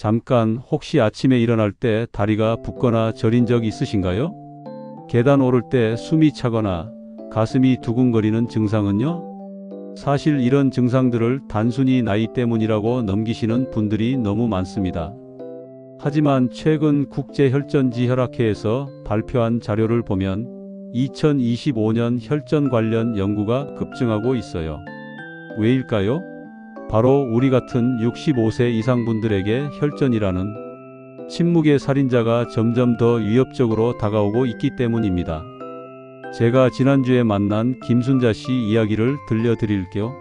잠깐 혹시 아침에 일어날 때 다리가 붓거나 저린 적 있으신가요? 계단 오를 때 숨이 차거나 가슴이 두근거리는 증상은요? 사실 이런 증상들을 단순히 나이 때문이라고 넘기시는 분들이 너무 많습니다. 하지만 최근 국제혈전지혈학회에서 발표한 자료를 보면 2025년 혈전 관련 연구가 급증하고 있어요. 왜일까요? 바로 우리 같은 65세 이상 분들에게 혈전이라는 침묵의 살인자가 점점 더 위협적으로 다가오고 있기 때문입니다. 제가 지난주에 만난 김순자 씨 이야기를 들려드릴게요.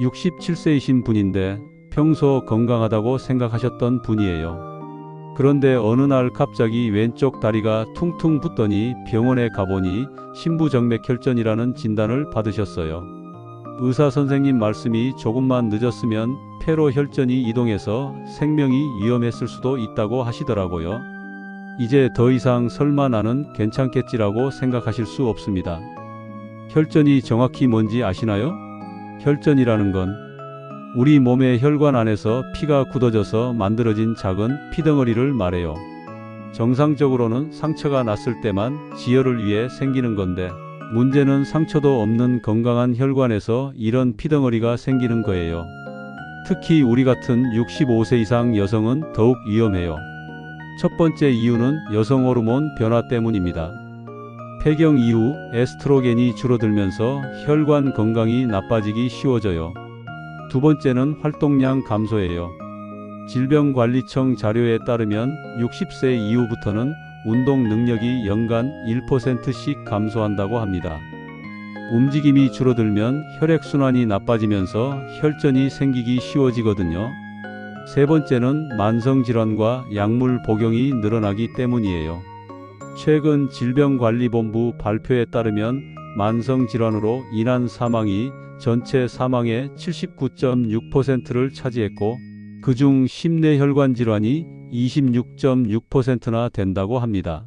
67세이신 분인데 평소 건강하다고 생각하셨던 분이에요. 그런데 어느 날 갑자기 왼쪽 다리가 퉁퉁 붓더니 병원에 가보니 심부정맥혈전이라는 진단을 받으셨어요. 의사 선생님 말씀이 조금만 늦었으면 폐로 혈전이 이동해서 생명이 위험했을 수도 있다고 하시더라고요. 이제 더 이상 설마 나는 괜찮겠지라고 생각하실 수 없습니다. 혈전이 정확히 뭔지 아시나요? 혈전이라는 건 우리 몸의 혈관 안에서 피가 굳어져서 만들어진 작은 피덩어리를 말해요. 정상적으로는 상처가 났을 때만 지혈을 위해 생기는 건데 문제는 상처도 없는 건강한 혈관에서 이런 피덩어리가 생기는 거예요. 특히 우리 같은 65세 이상 여성은 더욱 위험해요. 첫 번째 이유는 여성 호르몬 변화 때문입니다. 폐경 이후 에스트로겐이 줄어들면서 혈관 건강이 나빠지기 쉬워져요. 두 번째는 활동량 감소예요. 질병관리청 자료에 따르면 60세 이후부터는 운동 능력이 연간 1%씩 감소한다고 합니다. 움직임이 줄어들면 혈액순환이 나빠지면서 혈전이 생기기 쉬워지거든요. 세 번째는 만성질환과 약물 복용이 늘어나기 때문이에요. 최근 질병관리본부 발표에 따르면 만성질환으로 인한 사망이 전체 사망의 79.6%를 차지했고, 그중 심내혈관 질환이 26.6%나 된다고 합니다.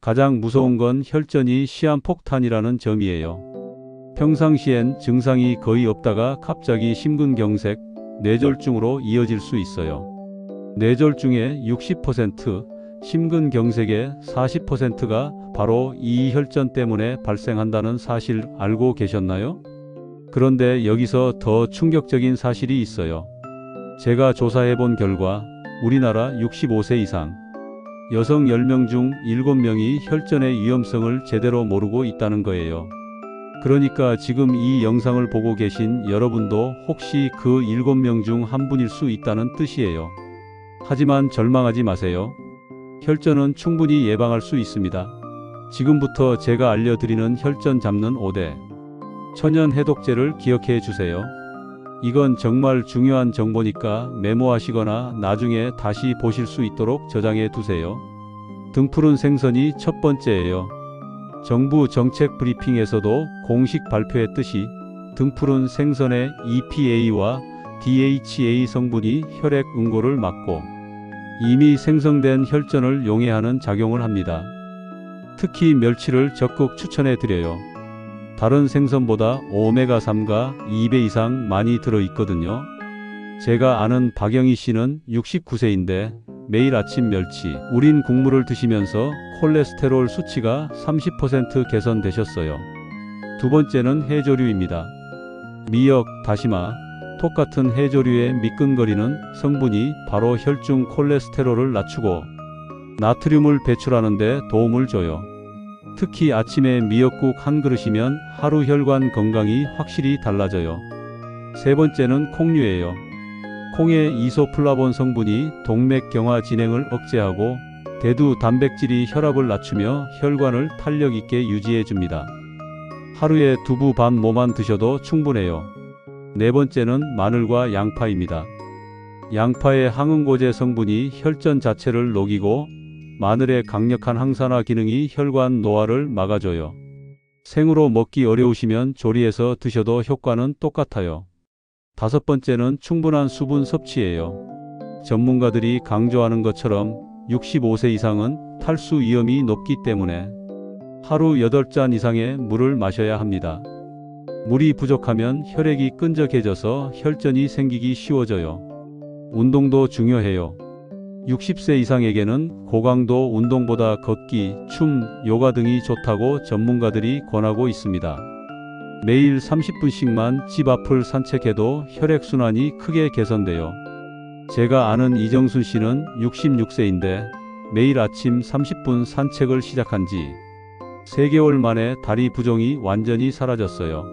가장 무서운 건 혈전이 시한폭탄이라는 점이에요. 평상시엔 증상이 거의 없다가 갑자기 심근경색, 뇌졸중으로 이어질 수 있어요. 뇌졸중의 60%, 심근경색의 40%가 바로 이 혈전 때문에 발생한다는 사실 알고 계셨나요? 그런데 여기서 더 충격적인 사실이 있어요. 제가 조사해 본 결과 우리나라 65세 이상 여성 10명 중 7명이 혈전의 위험성을 제대로 모르고 있다는 거예요. 그러니까 지금 이 영상을 보고 계신 여러분도 혹시 그 7명 중 한 분일 수 있다는 뜻이에요. 하지만 절망하지 마세요. 혈전은 충분히 예방할 수 있습니다. 지금부터 제가 알려드리는 혈전 잡는 5대 천연 해독제를 기억해 주세요. 이건 정말 중요한 정보니까 메모하시거나 나중에 다시 보실 수 있도록 저장해 두세요. 등푸른 생선이 첫 번째예요. 정부 정책 브리핑에서도 공식 발표했듯이 등푸른 생선의 EPA와 DHA 성분이 혈액 응고를 막고 이미 생성된 혈전을 용해하는 작용을 합니다. 특히 멸치를 적극 추천해 드려요. 다른 생선보다 오메가3가 2배 이상 많이 들어 있거든요. 제가 아는 박영희 씨는 69세인데 매일 아침 멸치, 우린 국물을 드시면서 콜레스테롤 수치가 30% 개선되셨어요. 두 번째는 해조류입니다. 미역, 다시마, 톡 같은 해조류의 미끈거리는 성분이 바로 혈중 콜레스테롤을 낮추고 나트륨을 배출하는 데 도움을 줘요. 특히 아침에 미역국 한 그릇이면 하루 혈관 건강이 확실히 달라져요. 세 번째는 콩류예요. 콩의 이소플라본 성분이 동맥 경화 진행을 억제하고 대두 단백질이 혈압을 낮추며 혈관을 탄력 있게 유지해 줍니다. 하루에 두부 반 모만 드셔도 충분해요. 네 번째는 마늘과 양파입니다. 양파의 항응고제 성분이 혈전 자체를 녹이고 마늘의 강력한 항산화 기능이 혈관 노화를 막아줘요. 생으로 먹기 어려우시면 조리해서 드셔도 효과는 똑같아요. 다섯 번째는 충분한 수분 섭취예요. 전문가들이 강조하는 것처럼 65세 이상은 탈수 위험이 높기 때문에 하루 8잔 이상의 물을 마셔야 합니다. 물이 부족하면 혈액이 끈적해져서 혈전이 생기기 쉬워져요. 운동도 중요해요. 60세 이상에게는 고강도 운동보다 걷기, 춤, 요가 등이 좋다고 전문가들이 권하고 있습니다. 매일 30분씩만 집 앞을 산책해도 혈액순환이 크게 개선돼요. 제가 아는 이정순 씨는 66세인데 매일 아침 30분 산책을 시작한 지 3개월 만에 다리 부종이 완전히 사라졌어요.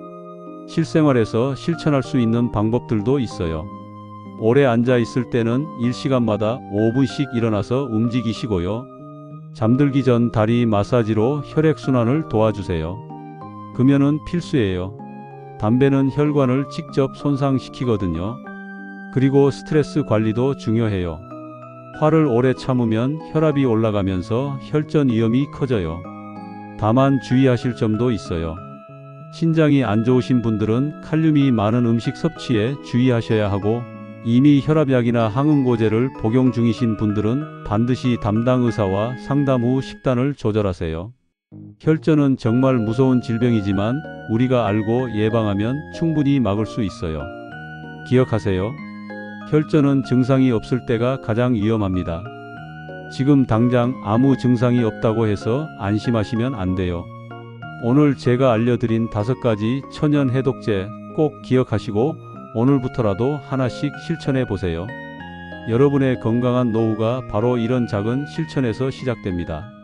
실생활에서 실천할 수 있는 방법들도 있어요. 오래 앉아 있을 때는 일시간마다 5분씩 일어나서 움직이시고요. 잠들기 전 다리 마사지로 혈액순환을 도와주세요. 금연은 필수예요. 담배는 혈관을 직접 손상시키거든요. 그리고 스트레스 관리도 중요해요. 화를 오래 참으면 혈압이 올라가면서 혈전 위험이 커져요. 다만 주의하실 점도 있어요. 신장이 안 좋으신 분들은 칼륨이 많은 음식 섭취에 주의하셔야 하고 이미 혈압약이나 항응고제를 복용 중이신 분들은 반드시 담당 의사와 상담 후 식단을 조절하세요. 혈전은 정말 무서운 질병이지만 우리가 알고 예방하면 충분히 막을 수 있어요. 기억하세요. 혈전은 증상이 없을 때가 가장 위험합니다. 지금 당장 아무 증상이 없다고 해서 안심하시면 안 돼요. 오늘 제가 알려드린 다섯 가지 천연 해독제 꼭 기억하시고 오늘부터라도 하나씩 실천해 보세요. 여러분의 건강한 노후가 바로 이런 작은 실천에서 시작됩니다.